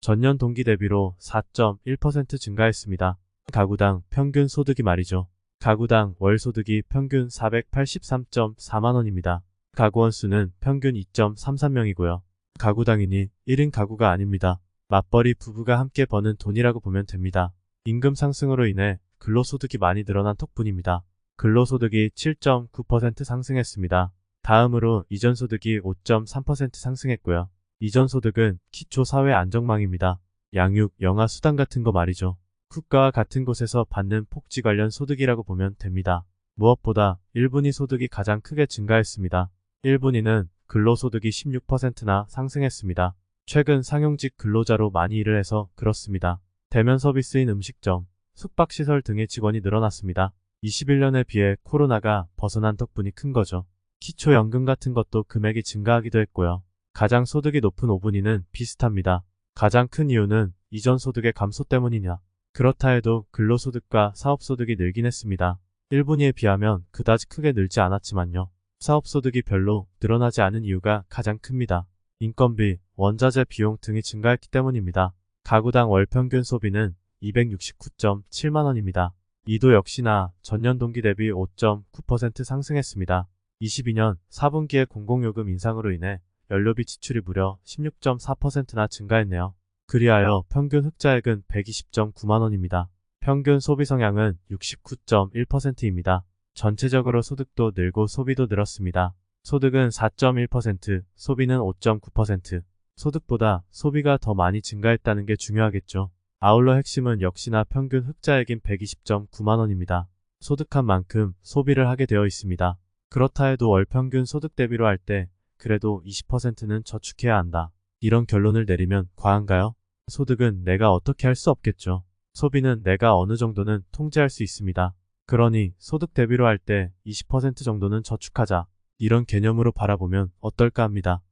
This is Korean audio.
전년 동기 대비로 4.1% 증가했습니다. 가구당 평균 소득이 말이죠. 가구당 월 소득이 평균 483.4만원입니다. 가구원 수는 평균 2.33명이고요. 가구당이니 1인 가구가 아닙니다. 맞벌이 부부가 함께 버는 돈이라고 보면 됩니다. 임금 상승으로 인해 근로소득이 많이 늘어난 덕분입니다. 근로소득이 7.9% 상승했습니다. 다음으로 이전 소득이 5.3% 상승했고요. 이전 소득은 기초 사회 안정망입니다. 양육, 영아 수당 같은 거 말이죠. 국가와 같은 곳에서 받는 복지 관련 소득이라고 보면 됩니다. 무엇보다 1분위 소득이 가장 크게 증가했습니다. 1분위는 근로소득이 16%나 상승했습니다. 최근 상용직 근로자로 많이 일을 해서 그렇습니다. 대면 서비스인 음식점, 숙박시설 등의 직원이 늘어났습니다. 21년에 비해 코로나가 벗어난 덕분이 큰 거죠. 기초연금 같은 것도 금액이 증가하기도 했고요. 가장 소득이 높은 5분위는 비슷합니다. 가장 큰 이유는 이전 소득의 감소 때문이냐. 그렇다 해도 근로소득과 사업소득이 늘긴 했습니다. 1분위에 비하면 그다지 크게 늘지 않았지만요. 사업소득이 별로 늘어나지 않은 이유가 가장 큽니다. 인건비, 원자재 비용 등이 증가했기 때문입니다. 가구당 월 평균 소비는 269.7만원입니다. 이도 역시나 전년 동기 대비 5.9% 상승했습니다. 22년 4분기의 공공요금 인상으로 인해 연료비 지출이 무려 16.4%나 증가했네요. 그리하여 평균 흑자액은 120.9만원입니다. 평균 소비 성향은 69.1%입니다. 전체적으로 소득도 늘고 소비도 늘었습니다. 소득은 4.1%, 소비는 5.9%. 소득보다 소비가 더 많이 증가했다는 게 중요하겠죠. 아울러 핵심은 역시나 평균 흑자액인 120.9만원입니다. 소득한 만큼 소비를 하게 되어 있습니다. 그렇다 해도 월 평균 소득 대비로 할 때 그래도 20%는 저축해야 한다. 이런 결론을 내리면 과한가요? 소득은 내가 어떻게 할 수 없겠죠. 소비는 내가 어느 정도는 통제할 수 있습니다. 그러니 소득 대비로 할 때 20% 정도는 저축하자. 이런 개념으로 바라보면 어떨까 합니다.